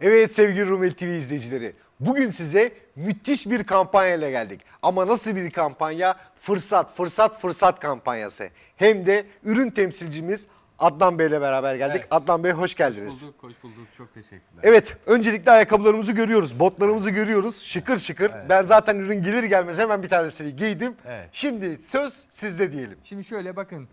Evet sevgili Rumeli TV izleyicileri. Bugün size müthiş bir kampanyayla geldik. Ama nasıl bir kampanya? Fırsat, fırsat, fırsat kampanyası. Hem de ürün temsilcimiz Adnan Bey ile beraber geldik. Evet. Adnan Bey hoş geldiniz. Bulduk, hoş bulduk. Çok teşekkürler. Evet, öncelikle ayakkabılarımızı görüyoruz, botlarımızı görüyoruz. Şıkır şıkır. Ben zaten ürün gelir gelmez hemen bir tanesini giydim. Evet. Şimdi söz sizde diyelim. Şimdi şöyle bakın.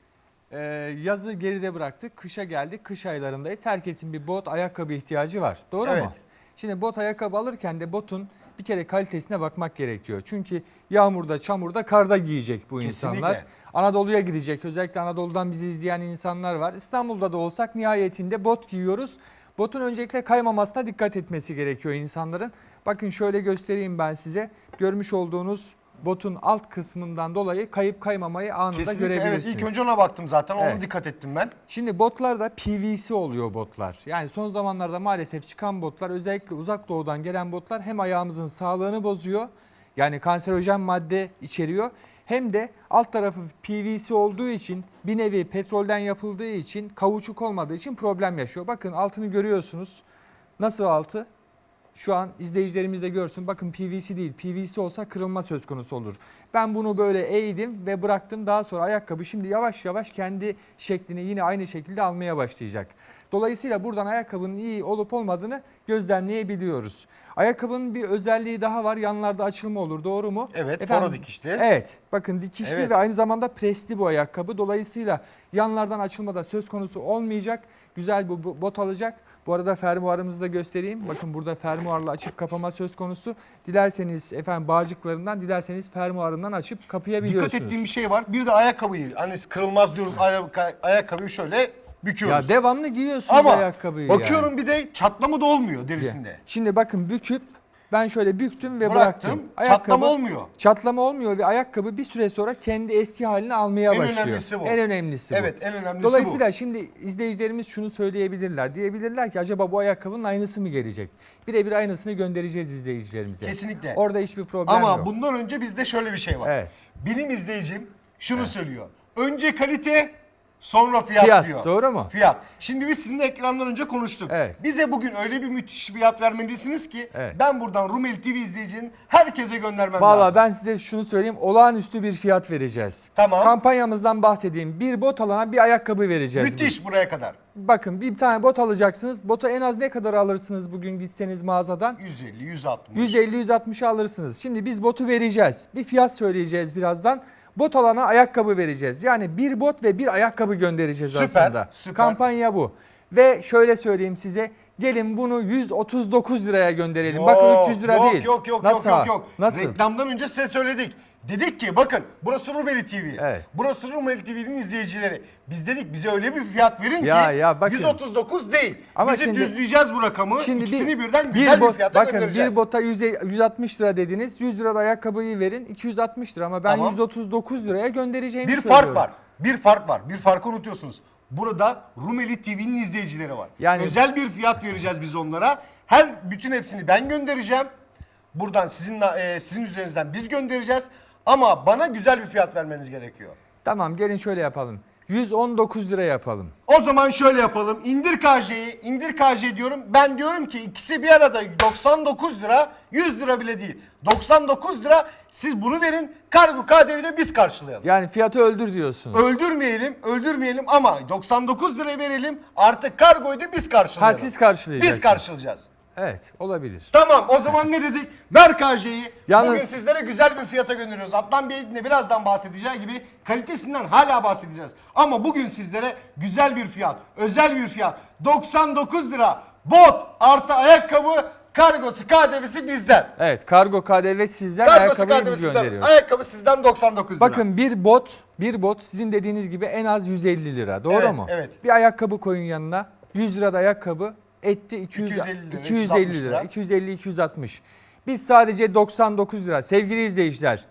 E, yazı geride bıraktık. Kışa geldik. Kış aylarındayız. Herkesin bir bot, ayakkabı ihtiyacı var. Doğru Evet. mu? Şimdi bot, ayakkabı alırken de botun bir kere kalitesine bakmak gerekiyor. Çünkü yağmurda, çamurda, karda giyecek bu Kesinlikle. insanlar. Anadolu'ya gidecek. Özellikle Anadolu'dan bizi izleyen insanlar var. İstanbul'da da olsak nihayetinde bot giyiyoruz. Botun öncelikle kaymamasına dikkat etmesi gerekiyor insanların. Bakın şöyle göstereyim ben size. Görmüş olduğunuz botun alt kısmından dolayı kayıp kaymamayı anında Kesinlikle evet görebilirsiniz. ilk önce ona baktım zaten ona Evet. dikkat ettim ben. Şimdi botlarda PVC oluyor botlar. Yani son zamanlarda maalesef çıkan botlar özellikle uzak doğudan gelen botlar hem ayağımızın sağlığını bozuyor. Yani kanserojen madde içeriyor. Hem de alt tarafı PVC olduğu için bir nevi petrolden yapıldığı için kauçuk olmadığı için problem yaşıyor. Bakın altını görüyorsunuz. Nasıl altı? Şu an izleyicilerimiz de görsün. Bakın PVC değil. PVC olsa kırılma söz konusu olur. Ben bunu böyle eğdim ve bıraktım. Daha sonra ayakkabı şimdi yavaş yavaş kendi şeklini yine aynı şekilde almaya başlayacak. Dolayısıyla buradan ayakkabının iyi olup olmadığını gözlemleyebiliyoruz. Ayakkabının bir özelliği daha var. Yanlarda açılma olur. Doğru mu? Evet, foro dikişli. Evet. Bakın dikişli Evet. ve aynı zamanda presli bu ayakkabı. Dolayısıyla yanlardan açılma da söz konusu olmayacak. Güzel bir bu- bot alacak. Bu arada fermuarımızı da göstereyim. Bakın burada fermuarla açıp kapama söz konusu. Dilerseniz efendim bağcıklarından, dilerseniz fermuarından açıp kapayabiliyorsunuz. Dikkat ettiğim bir şey var. Bir de ayakkabıyı hani kırılmaz diyoruz aya- ayakkabıyı şöyle Ya büküyoruz. devamlı giyiyorsunuz Ama ayakkabıyı bakıyorum yani. bir de çatlama da olmuyor derisinde. Şimdi bakın büküp ben şöyle büktüm ve Bıraktım, bıraktım. çatlama olmuyor. Çatlama olmuyor ve ayakkabı bir süre sonra kendi eski halini almaya En başlıyor. önemlisi bu. En önemlisi bu. Evet en önemlisi Dolayısıyla şimdi izleyicilerimiz şunu söyleyebilirler. Diyebilirler ki acaba bu ayakkabının aynısı mı gelecek? Birebir aynısını göndereceğiz izleyicilerimize. Kesinlikle. Orada hiçbir bu. problem Ama yok. bundan önce bizde şöyle bir şey var. Evet. Benim izleyicim şunu söylüyor. Önce kalite sonra fiyat, Fiyat, diyor. doğru mu? Fiyat. Şimdi biz sizinle ekrandan önce konuştuk. Evet. Bize bugün öyle bir müthiş fiyat vermelisiniz ki Evet. ben buradan Rumeli TV izleyicinin herkese göndermem Valla lazım. ben size şunu söyleyeyim. Olağanüstü bir fiyat vereceğiz. Tamam. Kampanyamızdan bahsedeyim. Bir bot alana bir ayakkabı vereceğiz. Müthiş buraya kadar. Bakın bir tane bot alacaksınız. Botu en az ne kadar alırsınız bugün gitseniz mağazadan? 150, 160. 150-160'a alırsınız. Şimdi biz botu vereceğiz. Bir fiyat söyleyeceğiz birazdan. Bot alana ayakkabı vereceğiz. Yani bir bot ve bir ayakkabı göndereceğiz Süper, aslında. süper. Kampanya bu. Ve şöyle söyleyeyim size. Gelin bunu 139 liraya gönderelim. Yok, bakın 300 lira yok, değil. Yok yok Nasıl? yok yok. Nasıl? Reklamdan önce size söyledik. Dedik ki bakın burası Rumeli TV. Evet. Burası Rumeli TV'nin izleyicileri. Biz dedik bize öyle bir fiyat verin Ya, ki ya bakın. 139 değil. Ama Bizi şimdi- düzleyeceğiz bu rakamı. Şimdi İkisini birden güzel bir, bot, fiyata bakın göndereceğiz. bir bota 100 160 lira dediniz. 100 lirada ayakkabıyı verin. 260 lira ama ben Tamam. 139 liraya göndereceğimi bir söylüyorum. fark var. Bir fark var. Bir farkı unutuyorsunuz. Burada Rumeli TV'nin izleyicileri var. Yani- Özel bir fiyat vereceğiz biz onlara. Her bütün hepsini ben göndereceğim. Buradan sizin e, sizin üzerinizden biz göndereceğiz. Ama bana güzel bir fiyat vermeniz gerekiyor. Tamam gelin şöyle yapalım. 119 lira yapalım. O zaman şöyle yapalım. İndir KJ'yi, indir KJ diyorum. Ben diyorum ki ikisi bir arada 99 lira, 100 lira bile değil. 99 lira siz bunu verin. Kargo KDV'yi de biz karşılayalım. Yani fiyatı öldür diyorsunuz. Öldürmeyelim, öldürmeyelim ama 99 lira verelim. Artık kargoyu da biz Ha karşılayalım. siz karşılayacaksınız. Biz karşılayacağız. Evet olabilir. Tamam o zaman ne dedik? Ver KJ'yi. Yalnız- Bugün sizlere güzel bir fiyata gönderiyoruz. Adnan Bey'in de birazdan bahsedeceği gibi kalitesinden hala bahsedeceğiz. Ama bugün sizlere güzel bir fiyat, özel bir fiyat. 99 lira bot artı ayakkabı kargosu KDV'si bizden. Evet kargo KDV sizden Kargosu ayakkabıyı biz KDV'sinden. gönderiyoruz. Ayakkabı sizden 99 lira. Bakın bir bot, bir bot sizin dediğiniz gibi en az 150 lira. Doğru Evet, mu? evet. Bir ayakkabı koyun yanına. 100 lirada ayakkabı etti 200, 250 lira, 250 260 lira. lira. 250 260. Biz sadece 99 lira. Sevgili izleyiciler,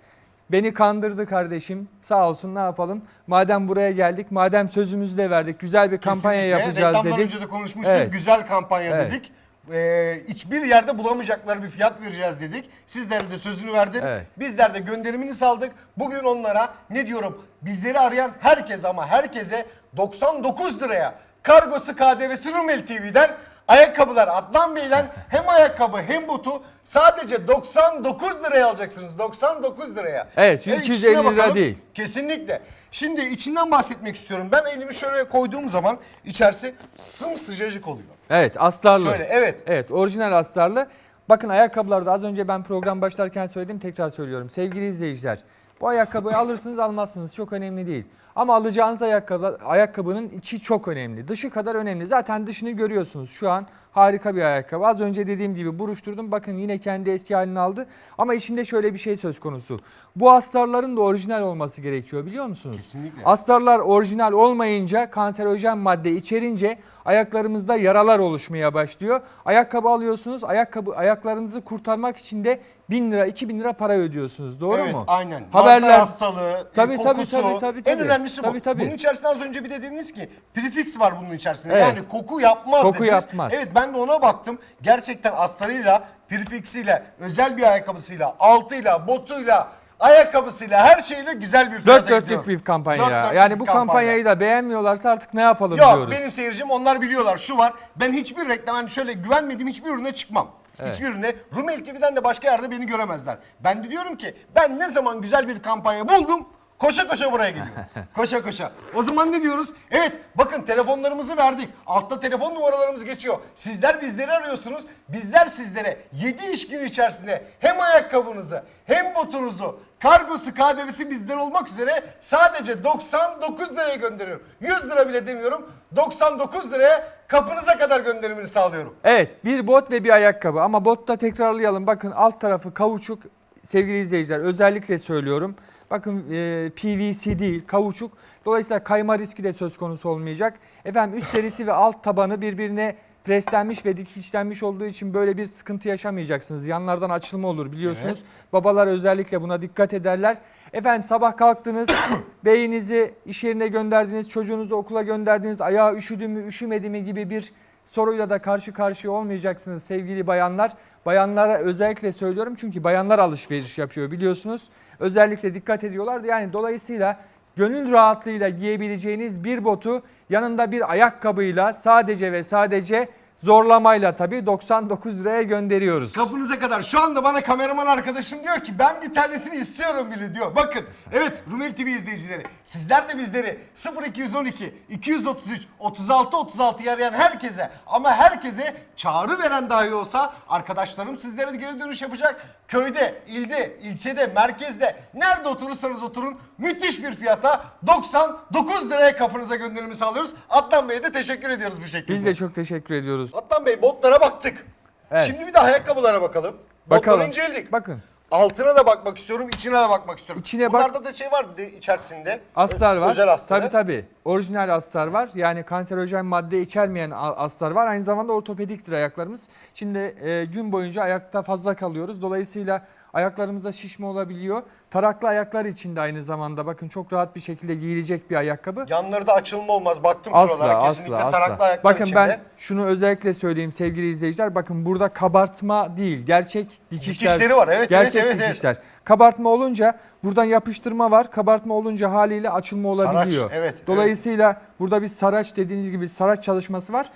beni kandırdı kardeşim. Sağ olsun ne yapalım? Madem buraya geldik, madem sözümüzü de verdik, güzel bir kampanya Kesinlikle. yapacağız Reklamdan dedik. önce de konuşmuştuk. Evet. Güzel kampanya Evet. dedik. Ee, hiçbir yerde bulamayacakları bir fiyat vereceğiz dedik. Sizler de sözünü verdin. Evet. Bizler de gönderimini saldık. Bugün onlara ne diyorum? Bizleri arayan herkes ama herkese 99 liraya kargosu KDV'si Rumeli TV'den Ayakkabılar Adnan Bey'den hem ayakkabı hem botu sadece 99 liraya alacaksınız. 99 liraya. Evet, çünkü içine 250 lira bakalım. değil. Kesinlikle. Şimdi içinden bahsetmek istiyorum. Ben elimi şöyle koyduğum zaman içerisi sımsıcacık oluyor. Evet astarlı. Şöyle, evet. Evet orijinal astarlı. Bakın ayakkabılarda az önce ben program başlarken söyledim tekrar söylüyorum. Sevgili izleyiciler bu ayakkabıyı alırsınız almazsınız çok önemli değil. Ama alacağınız ayakkabı, ayakkabının içi çok önemli. Dışı kadar önemli. Zaten dışını görüyorsunuz. Şu an harika bir ayakkabı. Az önce dediğim gibi buruşturdum. Bakın yine kendi eski halini aldı. Ama içinde şöyle bir şey söz konusu. Bu astarların da orijinal olması gerekiyor biliyor musunuz? Kesinlikle. Astarlar orijinal olmayınca kanserojen madde içerince ayaklarımızda yaralar oluşmaya başlıyor. Ayakkabı alıyorsunuz. Ayakkabı ayaklarınızı kurtarmak için de 1000 lira 2000 lira para ödüyorsunuz. Doğru evet, mu? aynen. Haberler Mantar hastalığı, Tabii, e, tabii, kokusu. tabii, tabii, En tabii. önemlisi bu. Tabii, tabii. Bunun içerisinde az önce bir de dediniz ki prefix var bunun içerisinde. Evet. Yani koku yapmaz Koku dediniz. yapmaz. Evet ben de ona baktım. Gerçekten astarıyla, prefixiyle, özel bir ayakkabısıyla, altıyla, botuyla, ayakkabısıyla her şeyle güzel bir fiyata Dört dörtlük bir kampanya. Dört dörtlük yani bir bu kampanya. kampanyayı da beğenmiyorlarsa artık ne yapalım Yok diyoruz. benim seyircim onlar biliyorlar. Şu var. Ben hiçbir reklam hani şöyle güvenmediğim hiçbir ürüne çıkmam. Hiçbir ürüne Rumeli TV'den de başka yerde beni göremezler. Ben de diyorum ki ben ne zaman güzel bir kampanya buldum koşa koşa buraya geliyorum. koşa koşa. O zaman ne diyoruz? Evet bakın telefonlarımızı verdik. Altta telefon numaralarımız geçiyor. Sizler bizleri arıyorsunuz. Bizler sizlere 7 iş günü içerisinde hem ayakkabınızı hem botunuzu kargosu KDV'si bizden olmak üzere sadece 99 liraya gönderiyorum. 100 lira bile demiyorum. 99 liraya kapınıza kadar gönderimini sağlıyorum. Evet bir bot ve bir ayakkabı ama botta tekrarlayalım. Bakın alt tarafı kauçuk sevgili izleyiciler özellikle söylüyorum. Bakın e, PVC değil kauçuk. Dolayısıyla kayma riski de söz konusu olmayacak. Efendim üst derisi ve alt tabanı birbirine preslenmiş ve dikişlenmiş olduğu için böyle bir sıkıntı yaşamayacaksınız. Yanlardan açılma olur biliyorsunuz. Babalar özellikle buna dikkat ederler. Efendim sabah kalktınız, beyinizi iş yerine gönderdiniz, çocuğunuzu okula gönderdiniz, ayağı üşüdü mü üşümedi mi gibi bir soruyla da karşı karşıya olmayacaksınız sevgili bayanlar. Bayanlara özellikle söylüyorum çünkü bayanlar alışveriş yapıyor biliyorsunuz. Özellikle dikkat ediyorlar. Yani dolayısıyla gönül rahatlığıyla giyebileceğiniz bir botu yanında bir ayakkabıyla sadece ve sadece zorlamayla tabii 99 liraya gönderiyoruz. Kapınıza kadar. Şu anda bana kameraman arkadaşım diyor ki ben bir tanesini istiyorum bile diyor. Bakın evet Rumeli TV izleyicileri sizler de bizleri 0212 233 36 36 arayan herkese ama herkese çağrı veren dahi olsa arkadaşlarım sizlere geri dönüş yapacak. Köyde, ilde, ilçede, merkezde nerede oturursanız oturun müthiş bir fiyata 99 liraya kapınıza gönderimi sağlıyoruz. Adnan Bey'e de teşekkür ediyoruz bu şekilde. Biz de çok teşekkür ediyoruz. Adnan Bey botlara baktık. Evet. Şimdi bir de ayakkabılara bakalım. Bakalım. Botları inceledik. Bakın. Altına da bakmak istiyorum, içine de bakmak istiyorum. İçine bak- Bunlarda da şey var de- içerisinde. Astar Ö- var. Özel astar. Tabii tabii. Orijinal astar var. Yani kanserojen madde içermeyen a- astar var. Aynı zamanda ortopediktir ayaklarımız. Şimdi e, gün boyunca ayakta fazla kalıyoruz. Dolayısıyla ayaklarımızda şişme olabiliyor. Taraklı ayaklar için de aynı zamanda bakın çok rahat bir şekilde giyilecek bir ayakkabı. Yanları da açılma olmaz. Baktım Asla şuralara. asla Kesinlikle asla. taraklı ayaklar Bakın içinde. ben şunu özellikle söyleyeyim sevgili izleyiciler. Bakın burada kabartma değil, gerçek dikişler. Dikişleri var, evet, gerçek evet, evet, evet. dikişler. Kabartma olunca buradan yapıştırma var. Kabartma olunca haliyle açılma Saraç, olabiliyor. evet, evet. Dolayısıyla burada bir saraç dediğiniz gibi saraç çalışması var.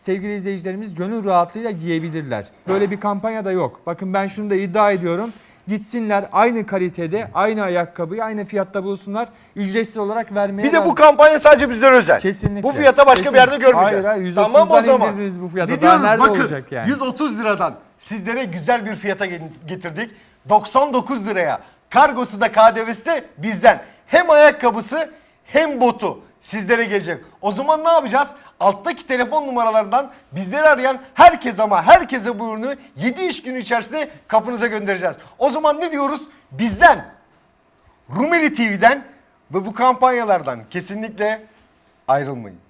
Sevgili izleyicilerimiz gönül rahatlığıyla giyebilirler. Böyle bir kampanya da yok. Bakın ben şunu da iddia ediyorum. Gitsinler aynı kalitede, aynı ayakkabıyı aynı fiyatta bulsunlar. Ücretsiz olarak vermeye Bir de bu kampanya sadece bizlere özel. Kesinlikle. Bu fiyata başka bir yerde Kesinlikle. görmeyeceğiz. Hayır, hayır, tamam o 130'dan zaman. indirdiniz bu fiyata. Ne Daha diyoruz? nerede Bakın, olacak yani? 130 liradan sizlere güzel bir fiyata ge- getirdik. 99 liraya. Kargosu da KDV'si de bizden. Hem ayakkabısı hem botu sizlere gelecek. O zaman ne yapacağız? Alttaki telefon numaralarından bizleri arayan herkes ama herkese bu ürünü 7 iş günü içerisinde kapınıza göndereceğiz. O zaman ne diyoruz? Bizden Rumeli TV'den ve bu kampanyalardan kesinlikle ayrılmayın.